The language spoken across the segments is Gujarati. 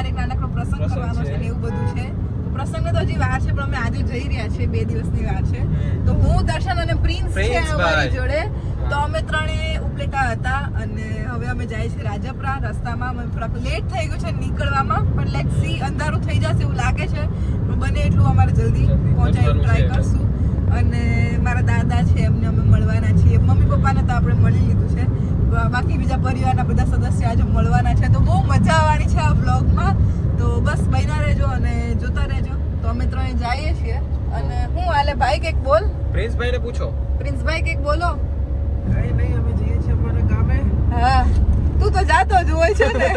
અમારે એક નાનકડો પ્રસંગ પ્રસંગ કરવાનો છે. ને એવું બધું છે. તો પ્રસંગને તો હજી વાર છે પણ અમે આજે જઈ રહ્યા છીએ બે દિવસની વાર છે. તો હું દર્શન અને પ્રિન્સ છે અમારી જોડે. તો અમે ત્રણે ઉપલેટા હતા અને હવે અમે જાય છે રાજપરા રસ્તામાં. અમે થોડાક લેટ થઈ ગયું છે નીકળવામાં પણ લેટ સી અંધારું થઈ જશે એવું લાગે છે. બને એટલું અમારે જલ્દી પહોંચાય ટ્રાય. કરશું. અને મારા દાદા છે એમને અમે મળવાના છીએ. મમ્મી પપ્પાને તો આપણે મળી લીધું છે. બાકી બીજા પરિવારના બધા સદસ્ય આજે મળવાના છે. તો બહુ મજા આવવાની છે આ વ્લોગમાં. તો બસ બન્યા રહેજો અને જોતા રહેજો. તો અમે ત્રણે જઈએ છીએ. અને હું હાલે ભાઈ કંઈક બોલ? પ્રિન્સભાઈ ને પૂછો. પ્રિન્સભાઈ કંઈક બોલો. કઈ નહીં અમે જઈએ છીએ અમારા ગામે. હા. તું તો જાતો જ હોય છે ને.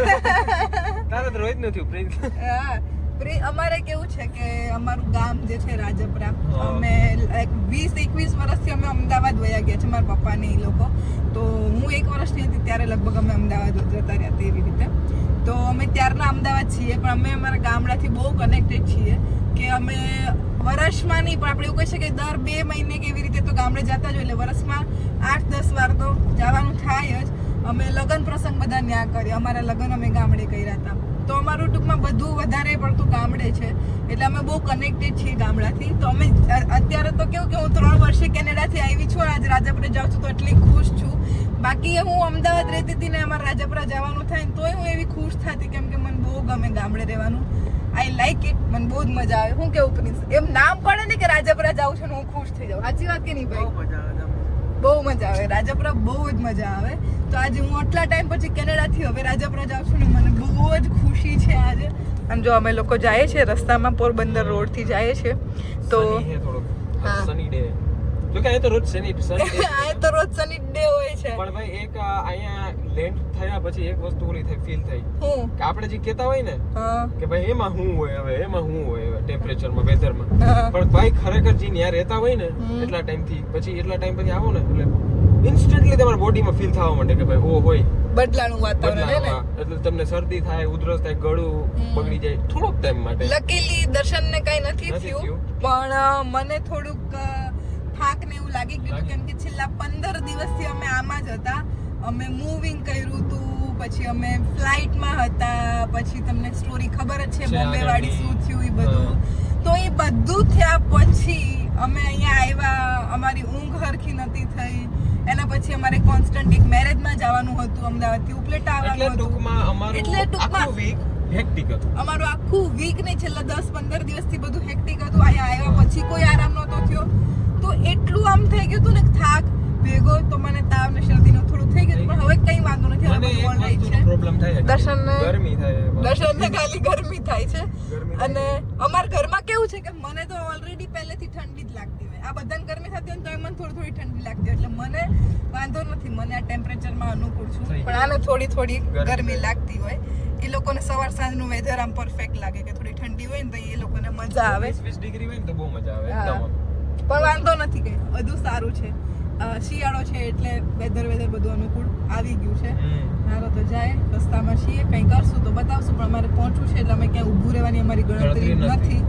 તારે તો રોજ નથી પ્રિન્સ. હા. પ્રિ- અમારે કેવું છે કે અમારું ગામ જે છે રાજપરા અમે લાઈક વીસ એકવીસ વર્ષથી અમે અમદાવાદ વયા ગયા છે મારા પપ્પાને એ લોકો. તો હું એક વર્ષની હતી ત્યારે લગભગ અમે અમદાવાદ જતા રહ્યા હતા એવી રીતે. તો અમે ત્યારના અમદાવાદ છીએ પણ અમે અમારા ગામડાથી બહુ કનેક્ટેડ છીએ કે અમે વર્ષમાં નહીં પણ આપણે એવું કહી શકીએ કે દર બે મહિને કે એવી રીતે તો ગામડે જતા જ હોય એટલે વર્ષમાં આઠ દસ વાર તો જવાનું થાય જ. અમે લગ્ન પ્રસંગ બધા ન્યા કરીએ અમારા લગ્ન અમે ગામડે કર્યા હતા. તો અમારું ટૂંકમાં બધું વધારે પડતું ગામડે છે. એટલે અમે બહુ કનેક્ટેડ છીએ ગામડાથી. તો અમે અત્યારે તો કેવું કે હું ત્રણ વર્ષે કેનેડાથી આવી છું આજ રાજાપુરા જાઉં છું તો એટલી ખુશ છું. બાકી હું અમદાવાદ રહેતી હતી ને અમારે રાજાપુરા જવાનું થાય ને તોય હું એવી ખુશ થતી કેમ કે મને બહુ ગમે ગામડે રહેવાનું. આઈ લાઈક ઇટ મને બહુ જ મજા આવે. હું કેવું પ્રિન્સ એમ નામ પડે ને કે રાજાપુરા જાઉં છું ને હું ખુશ થઈ જાઉં. સાચી વાત કે નહીં ભાઈ? મજા આવે બહુ મજા આવે. રાજાપુરા બહુ જ મજા આવે. તો આજે હું આટલા ટાઈમ પછી કેનેડાથી હવે રાજાપુરા જાઉં છું ને મને અને જો અમે લોકો જાય છે રસ્તામાં પોરબંદર રોડથી જાય છે તો હા. સની ડે જો કે તો રોજ શનિ આ તો રોજ શનિ ડે હોય છે. પણ ભાઈ એક અહીંયા લેન્ડ થયા પછી એક વસ્તુ ઓલી થઈ ફીલ થઈ. કે આપણે જે કહેતા હોય ને કે ભાઈ એમાં હું હોય હવે એમાં હું હોય હવે ટેમ્પરેચરમાં વેધરમાં. પણ ભાઈ ખરેખર જે ત્યાં રહેતા હોય ને એટલા એટલા ટાઈમથી પછી એટલા ટાઈમ પછી આવો ને એટલે ઇન્સ્ટન્ટલી તમારા બોડીમાં ફીલ થવા માંડે કે ભાઈ ઓ હોય. બદલાનું વાતાવરણ હે એટલે તમને શરદી થાય ઉધરસ થાય ગળું. બગડી જાય થોડોક ટાઈમ માટે. લકીલી દર્શનને કઈ નથી થયું. પણ મને થોડુંક ને એવું લાગી ગયું કેમ કે છેલ્લા પંદર દિવસથી અમે આમાં જ હતા. અમે મૂવિંગ કર્યું હતું પછી અમે ફ્લાઇટમાં હતા પછી તમને સ્ટોરી ખબર જ છે બોમ્બે વાળી શું થયું એ બધું. તો એ બધું થયા પછી અમે અહીંયા આવ્યા અમારી ઊંઘ હરખી નથી થઈ. એના પછી અમારે કોન્સ્ટન્ટ એક મેરેજમાં જવાનું હતું અમદાવાદથી ઉપલેટા આવવાનું હતું. એટલે ટૂંકમાં- વીક હેક્ટિક હતું. અમારું આખું વીક ને છેલ્લા દસ પંદર દિવસથી બધું હેક્ટિક હતું. અહીંયા આવ્યા પછી કોઈ આરામ નહોતો થયો. તો એટલું આમ થઈ ગયું હતું ને થાક ભેગો તો મને તાવ ને શરદી થોડું થઈ ગયું પણ હવે કઈ વાંધો નથી હવે બધું છે. પ્રોબ્લેમ થાય દર્શન દર્શનને- ગરમી થાય દર્શન ને ખાલી ગરમી થાય છે. અને અમાર ઘરમાં કેવું છે કે મને તો ઓલરેડી પહેલેથી ઠંડી જ લાગતી હોય. આ બધાને ગરમી થતી હોય તો તો મને થોડી થોડી ઠંડી લાગતી હોય. એટલે મને વાંધો નથી મને આ ટેમ્પરેચરમાં અનુકૂળ છું. પણ આને થોડી થોડી ગરમી લાગતી હોય. એ લોકોને સવાર સાંજનું વેધર આમ પરફેક્ટ લાગે કે થોડી ઠંડી હોય ને તો એ લોકોને મજા આવે. 20 ડિગ્રી હોય ને તો બહુ મજા આવે એકદમ. પણ વાંધો નથી કઈ. બધું સારું છે. શિયાળો છે એટલે વેધર વેધર બધું અનુકૂળ આવી ગયું છે. હમ. તો જાય રસ્તામાં છીએ. કંઈ કરશું તો બતાવશું પણ અમારે પહોંચવું છે એટલે અમે ક્યાંય ઊભું રહેવાની અમારી ગણતરી નથી.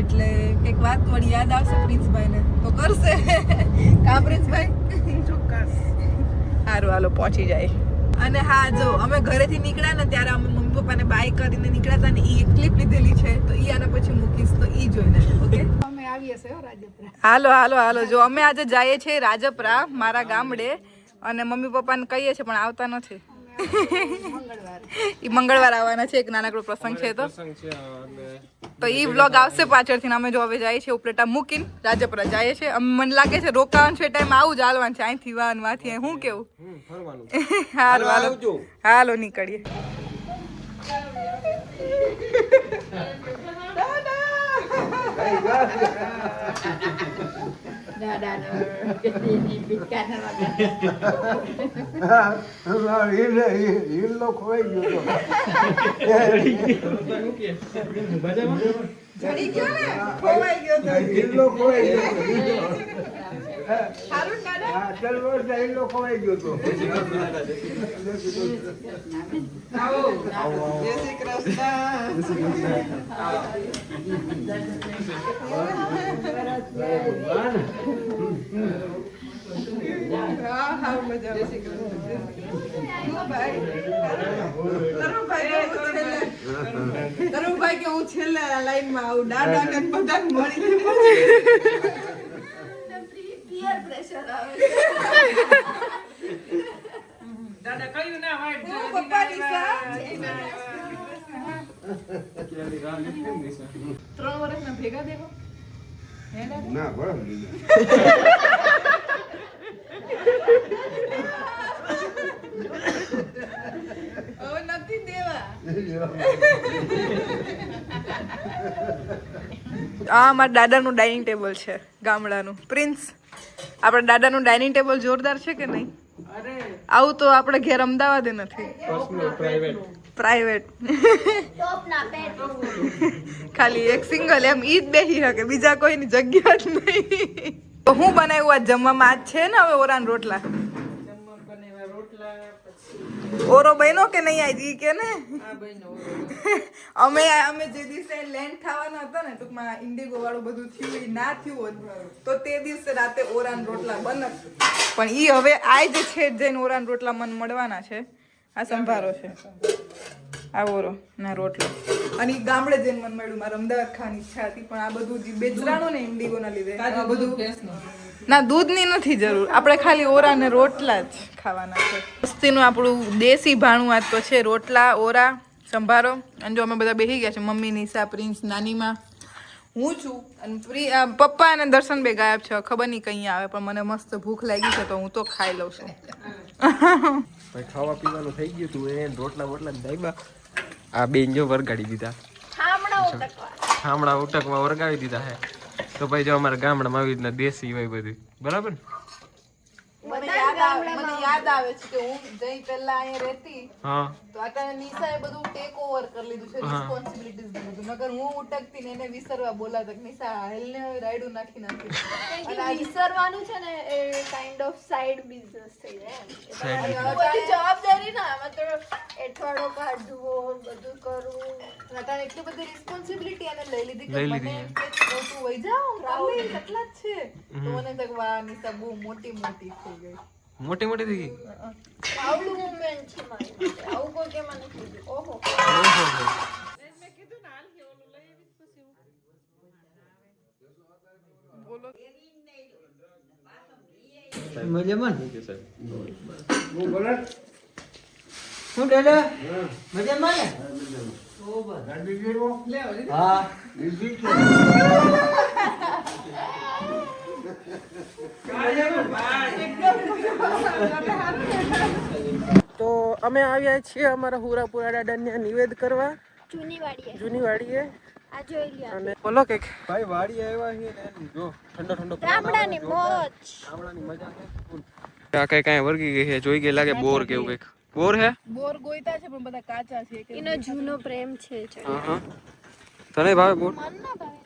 એટલે કંઈક વાત વળી યાદ આવશે પ્રિન્સભાઈને. તો કરશે. કા પ્રિન્સભાઈ? ચોક્કસ. સારું હાલો પહોંચી જાય. અને હા જો અમે ઘરેથી નીકળ્યા ને ત્યારે અમે મમ્મી પપ્પાને બાય કરીને નીકળ્યા હતા ને એ ક્લિપ લીધેલી છે તો એ આના પછી મૂકીશ તો એ જોઈને. Okay hello hello hello. જો અમે આજે જઈએ છીએ રાજપરા મારા ગામડે. અને મમ્મી પપ્પાને કહીએ છીએ પણ આવતા નથી. એ મંગળવાર આવવાના છે એક નાનકડો પ્રસંગ છે તો. પ્રસંગ છે અને તો એ વ્લોગ આવશે પાછળથી અમે જો હવે જઈએ છીએ ઉપલેટા મૂકીને રાજપરા જઈએ છીએ. અમ મને લાગે છે રોકાવાનું છે એ ટાઈમ આવું જ હાલવાનું છે. અહીંથી વાન વાથી અહીં. હું કેવું? હાલો હાલો હાલો. નીકળીએ. હિલ્લો ખોવાઈ ગયો ચડી ખોવાઈ ગયો તો ચાલ વર્ષ હિલ્લો ખોવાઈ ગયો તો તરુભાઈ કે હું છેલ્લે છેલ્લે લાઈનમાં આવું દાદા ને બધા મળી હું પપ્પાની સાથે ત્રણ વર્ષના ભેગા દેવો ના બરાબર નથી દેવા. આ અમારા દાદાનું ડાઇનિંગ ટેબલ છે ગામડાનું. પ્રિન્સ આપણા દાદાનું ડાઇનિંગ ટેબલ જોરદાર છે કે નહીં? આવું તો આપણે ઘેર અમદાવાદ નથી. પ્રાઇવેટ પ્રાઇવેટ ખાલી એક સિંગલ એમ ઈ જ બેસી શકે બીજા કોઈની જગ્યા જ નહીં. તો હું બનાવ્યું આ જમવામાં? આજ છે ને હવે ઓરાન રોટલા? ઓરો બન્યો કે નહીં આજ? ઈ કે ને? અમે અમે જે દિવસે લેન્ડ થવાના હતા ને ટૂંકમાં ઇન્ડિગો વાળું બધું થયું ના થયું હોત તો તે દિવસે રાતે ઓરાન રોટલા બનત. પણ ઈ હવે આજ જ છે જઈને ઓરાન રોટલા મન મળવાના છે. આ સંભારો છે. આ ઓરો ના રોટલો. અને ગામડે જઈને મન મળ્યું મારે અમદાવાદ ખાવાની ઈચ્છા હતી પણ આ બધું જે બેચરાણું ને ઇન્ડિગો ના લીધે આ બધું ના. દૂધની નથી જરૂર. આપણે ખાલી ઓરા ને રોટલા જ ખાવાના છે. મસ્તીનું આપણું દેશી ભાણું આજ તો છે રોટલા ઓરા સંભારો. અને જો અમે બધા બેસી ગયા છે મમ્મી નિશા પ્રિન્સ નાનીમાં. હું છું અને પપ્પા અને દર્શન બે ગાયબ છે ખબર નહીં કઈ આવે પણ મને મસ્ત ભૂખ લાગી છે તો હું તો ખાઈ લઉં છું. ભાઈ ખાવા પીવાનું થઈ ગયું તું એ રોટલા બોટલા દાઈબા આ બેન જો વરગાડી દીધા. ઠામડા ઉટકમાં વરગાવી દીધા હે. તો ભાઈ જો અમારા ગામડામાં આવી રીતના દેશી હોય બધું. બરાબર ને? યાદ આવે મને યાદ આવે છે કે હું જઈ પહેલા અહીંયા રહેતી. હા. તો આ નિશાએ બધું ટેક ઓવર કરી લીધું છે રિસ્પોન્સિબિલિટીઝ બધું. નકર હું ઉટકતી ને એને વિસરવા બોલા તક નિશા હેલને રાયડું નાખી નાખી. વિસરવાનું છે ને એ કાઇન્ડ ઓફ સાઈડ બિઝનેસ થઈ જાય બધી જવાબદારી ના મતલબ તો એઠવાડો કાઢવો બધું કરવું. નતા એટલી બધી રિસ્પોન્સિબિલિટી એને લઈ લીધી કે મને કે તું વઈ જા હું કેટલા જ છે. તો મને તક વા નિશા બહુ મોટી મોટી થઈ ગઈ. મોટી મોટી થઈ ગઈ આવડું મુવમેન્ટ છે મારી આવું કોઈ કે મને કીધું. ઓહો. હું બોલે. શું દાદા મજામાં ને? ગાડી જેવો હા. લીધી છે તો અમે આવ્યા છીએ અમારા હુરાપુરા દાદાને નિવેદ કરવા. જૂની વાડીએ જૂની વાડીએ આ જોઈ લ્યો. અને બોલો કે ભાઈ વાડી આવ્યા ને જો ઠંડો ઠંડો ગામડાની મોજ. ગામડાની મજા છે. આ કઈ કઈ વર્ગી ગઈ છે? જોઈ ગઈ લાગે બોર કેવું કંઈક. બોર હે? બોર ગોઈતા છે પણ બધા કાચા છે એનો જૂનો પ્રેમ છે. હા હા. તને ભાવે બોર? મન ના ભાવે.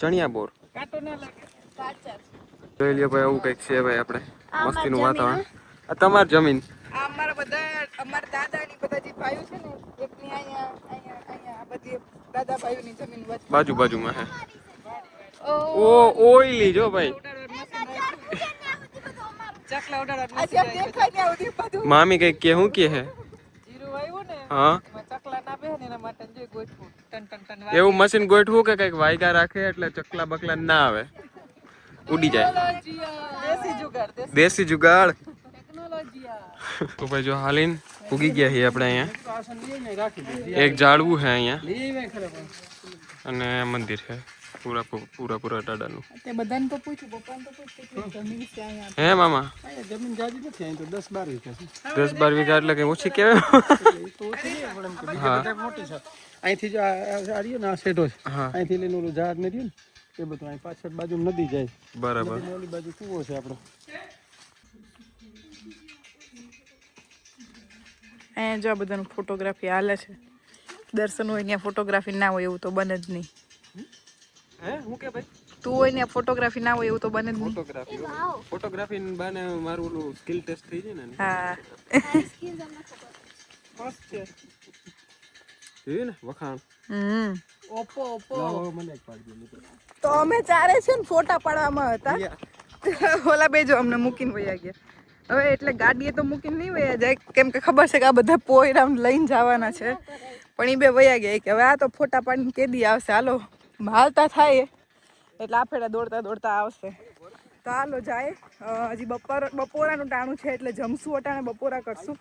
ચણિયા બોર. કાંટો ના લાગે. કાચા છે. જોઈ લ્યો ભાઈ આવું કંઈક છે ભાઈ આપણે મસ્તીનું વાતાવરણ. આ તમારી જમીન. આ અમારા બધા અમારા દાદાની બધા જે ભાઈઓ છે ને એકની અહીંયા અહીંયા અહીંયા આ બધી દાદા ભાઈઓની જમીન વચ્ચે. બાજુ બાજુમાં હે. ઓ ઓઈલી જો ભાઈ. ને મામી કઈ કે હું કે હે? ને હા. એમાં ચકલા ના બેહે ને એના માટે જોઈ ગોઠવું. ટન ટન ટન એવું મશીન ગોઠવું કે કંઈક વાયગા રાખે એટલે ચકલા બકલા ના આવે? ઉડી જાય. દેશી જુગાડ તો ભાઈ જો હાલીન ઉગી ગયા છીએ આપણે અહીંયા. એક ઝાડવું છે અહીંયા. અને મંદિર છે પૂરા પૂરા પૂરા દાદાનું તે બધાને તો પૂછું પપ્પાને તો પૂછું કેટલી જમીન છે અહીંયા. હે મામા? જમીન જાજી નથી અહીં તો દસ બાર વીઘા છે. 10 12 વીઘા એટલે કે ઓછી કહેવાય? હા. મોટી છે. અહીંથી જો આ રહ્યો ને આ શેઢો છે. અહીંથી લઈને ઓલું ઝાડ ને રહ્યું ને એ બધું અહીં પાછળ બાજુ નદી જાય. બરાબર. ઓલી બાજુ કૂવો છે આપણો. અહીંયા જો આ બધાનું ફોટોગ્રાફી હાલે છે. દર્શન હોય ત્યાં ફોટોગ્રાફી ના હોય એવું તો બને જ નહીં. હે? હું કે ભાઈ? તું હોય ને ફોટોગ્રાફી ના હોય એવું તો બને જ નહીં. ફોટોગ્રાફી ફોટોગ્રાફી બાને મારું ઓલું સ્કિલ ટેસ્ટ થઈ જાય ને હા. મસ્ત છે. જોયું ને? વખાણ. હમ. ઓપો ઓપો મને એક પાડી દો તો અમે ચારે છે ને ફોટા પાડવામાં હતા. ઓલા બે જો અમને મૂકીને વયા ગયા. હવે એટલે ગાડીએ તો મૂકીને નહીં વયા જાય. કેમ કે ખબર છે કે આ બધા પોયરામ લઈને જવાના છે. પણ એ બે વયા ગયા. કે હવે આ તો ફોટા પાડીને કેદી આવશે. હાલો હાલતા થાય એટલે આ ફેરા દોડતા દોડતા આવશે. તો હાલો જાય. હજી બપોર બપોરાનું ટાણું છે એટલે જમશું અટાણે બપોરા કરશું.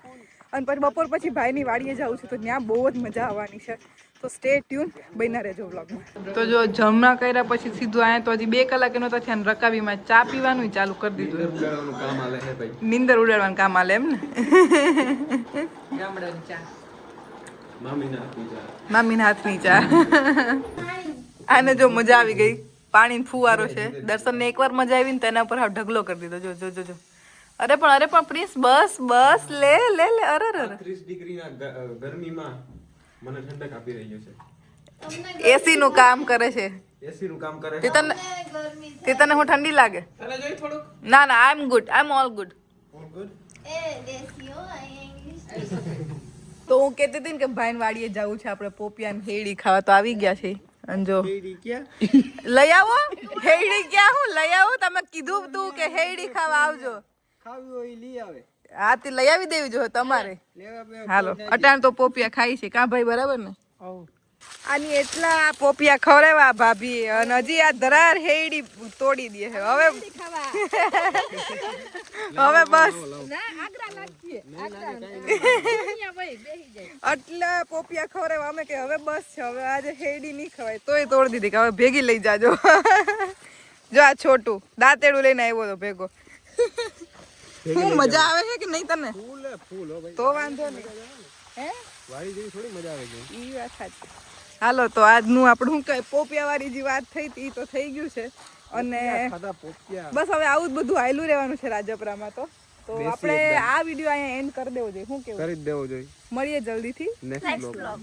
અને પછી બપોર પછી ભાઈની વાડીએ જવું છે તો ત્યાં બહુ જ મજા આવવાની છે. તો સ્ટે ટ્યુન બન્યા રહેજો વ્લોગમાં તો જો જમણા કર્યા પછી સીધું આયા તો હજી બે કલાક એનો તો થયા રકાવીમાં ચા પીવાનું ચાલુ કરી દીધું. નીંદર ઉડાડવાનું કામ આલે એમ ને? ચા. મામીના હાથની ચા. આને જો મજા આવી ગઈ. પાણી ફુવારો છે. દર્શનને એકવાર મજા આવી ને તેના એના ઉપર ઢગલો કરી દીધો. જો જો જો જો. અરે પણ અરે પણ પ્રિન્સ બસ બસ લે લે લે. અરે અરે અરે. ત્રીસ ડિગ્રીના ગરમીમાં મને ઠંડક આપી રહ્યો છે. એસી નું કામ કરે છે. એસી નું કામ કરે તે તને ગરમી તે તને હું ઠંડી લાગે? તને જોઈ થોડુંક? ના ના I am good I am all good હો તો હું કહેતી હતી ને કે ભાઈને વાડીએ જવું છે. આપણે પોપિયાને હેડી ખાવા તો આવી ગયા છે જો લઈ આવો. હેડી ક્યાં હું લઈ આવો? તમે કીધું તું કે હેડી ખાવા આવજો. ખાવી હોય લઈ આવે. હા તે લઈ આવી દેવી જો તમારે. હાલો અટાણ તો પોપિયા ખાઈ છે. કા ભાઈ બરાબર ને? આની એટલા પોપિયા ખવડાવ્યા ભાભી. અને હજી આ ધરાર હેડી તોડી દે હવે હવે બસ. આટલા પોપિયા ખવડાવ્યા. અમે કે હવે બસ છે. હવે આજે હેડી નહીં ખવાય. તોય તોડી દીધી કે હવે ભેગી લઈ જાજો. જો આ છોટું. દાંતેડું લઈને આવ્યો તો ભેગો. શું મજા આવે છે કે નહીં તને? ફૂલ હે, ફૂલ હો ભાઈ. તો વાંધો નહીં. હે? વાડી જેવી થોડી મજા આવે છે. ઈ વાત સાચી. હાલો તો આજનું આપણું શું કહે પોપિયા વાળી જે વાત થઈ હતી તો થઈ ગયું છે. અને બસ હવે આવું જ બધું આયલું રહેવાનું છે રાજપરામાં તો. તો આપણે આ વીડિયો અહીંયા એન્ડ કરી દેવો જોઈએ. શું કેવું કરી દેવો જોઈએ. મળીએ જલ્દીથી. Next blog